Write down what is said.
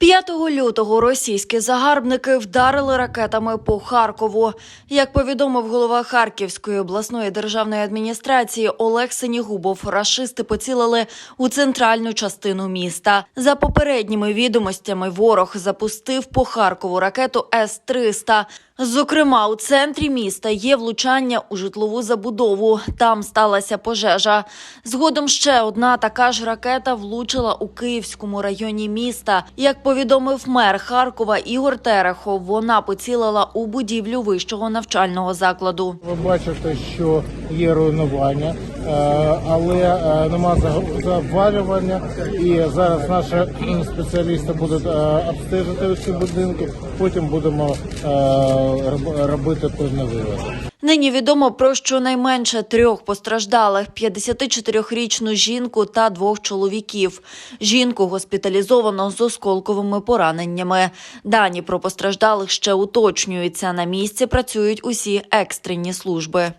5 лютого російські загарбники вдарили ракетами по Харкову. Як повідомив голова Харківської обласної державної адміністрації Олег Сенігубов, рашисти поцілили у центральну частину міста. За попередніми відомостями, ворог запустив по Харкову ракету С-300. Зокрема, у центрі міста є влучання у житлову забудову. Там сталася пожежа. Згодом ще одна така ж ракета влучила у Київському районі міста. Як повідомив мер Харкова Ігор Терехов, вона поцілила у будівлю вищого навчального закладу. Ви бачите, що є руйнування, але е, нема завалювання. І зараз наші спеціалісти будуть е, обстежити ці будинки. Потім будемо е, робити певні виводи. Нині відомо про щонайменше трьох постраждалих: 54-річну жінку та двох чоловіків. Жінку госпіталізовано з осколковими пораненнями. Дані про постраждалих ще уточнюються. На місці працюють усі екстрені служби.